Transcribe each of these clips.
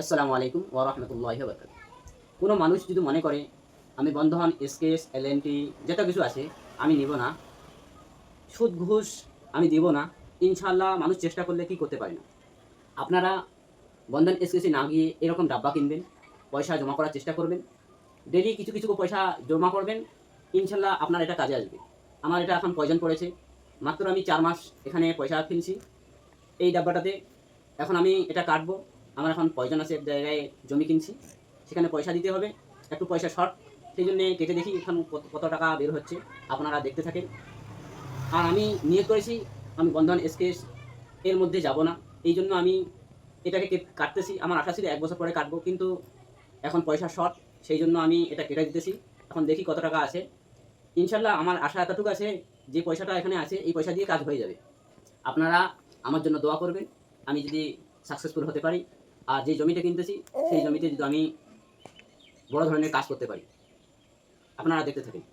আসসালামু আলাইকুম ওয়া রাহমাতুল্লাহি ওয়া কোনো মানুষ যদি মনে করে, আমি বন্ধন এসকেএস এলএনটি যত কিছু আছে, আমি নিব না, সুদ, ঘুষ আমি দিব না ইনশাল্লাহ মানুষ চেষ্টা করলে কি করতে পারে না? আপনারা বন্ধন এসকেএসে না গিয়ে এরকম ডাব্বা কিনবেন, পয়সা জমা করার চেষ্টা করবেন ডেলি কিছু কিছু পয়সা জমা করবেন ইনশাল্লাহ আপনার এটা কাজে আসবে। আমার এটা এখন প্রয়োজন পড়েছে, মাত্র আমি চার মাস এখানে পয়সা কিনছি, এই ডাব্বাটাতে। এখন আমি এটা কাটবো আমার এখন এক জায়গায় জমি কিনছি, সেখানে পয়সা দিতে হবে, একটু পয়সা শর্ট, সেই জন্যে কেটে দেখি এখন কত টাকা বের হচ্ছে, আপনারা দেখতে থাকেন। আর আমি নিয়োগ করেছি, আমি বন্ধন এসকেস এর মধ্যে যাব না, এই জন্য আমি এটাকে কেট- কাটতেছি, আমার আশা ছিল এক বছর পরে কাটবো, কিন্তু এখন পয়সা শর্ট, সেই জন্য আমি এটা কেটে দিতেছি, এখন দেখি কত টাকা আছে। ইনশাল্লাহ আমার আশা এতটুকু আছে যে পয়সাটা এখানে আছে, এই পয়সা দিয়ে কাজ হয়ে যাবে। আপনারা আমার জন্য দোয়া করবেন, আমি যদি সাকসেসফুল হতে পারি আর যে জমিটা কিনতেছি, সেই জমিতে যদি আমি বড় ধরনের কাজ করতে পারি, আপনারা দেখতে থাকেন।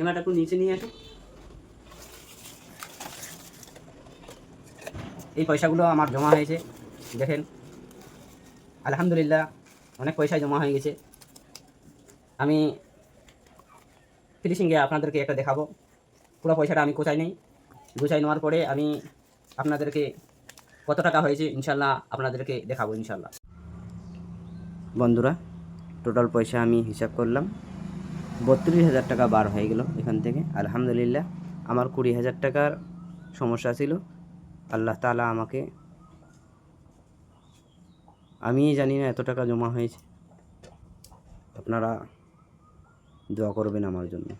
ক্যামেরাটা একটু নিচে নিয়ে আসো। এই পয়সাগুলো আমার জমা হয়েছে, দেখেন। আলহামদুলিল্লাহ, অনেক পয়সা জমা হয়ে গেছে। আমি ফিনিশিংয়ে আপনাদেরকে একটা দেখাবো। পুরো পয়সাটা আমি কোথায় নেই। গুছাই নেওয়ার পরে আমি আপনাদেরকে কত টাকা হয়েছে, ইনশাল্লাহ আপনাদেরকে দেখাবো, ইনশাল্লাহ। বন্ধুরা টোটাল পয়সা আমি হিসাব করলাম। বত্রিশ হাজার টাকা বার হয়ে গেল এখান থেকে। আলহামদুলিল্লাহ, আমার কুড়ি হাজার টাকার সমস্যা ছিল। আল্লাহ তালা আমাকে, আমি জানি না এত টাকা জমা হয়েছে। আপনারা দোয়া করবেন আমার জন্য।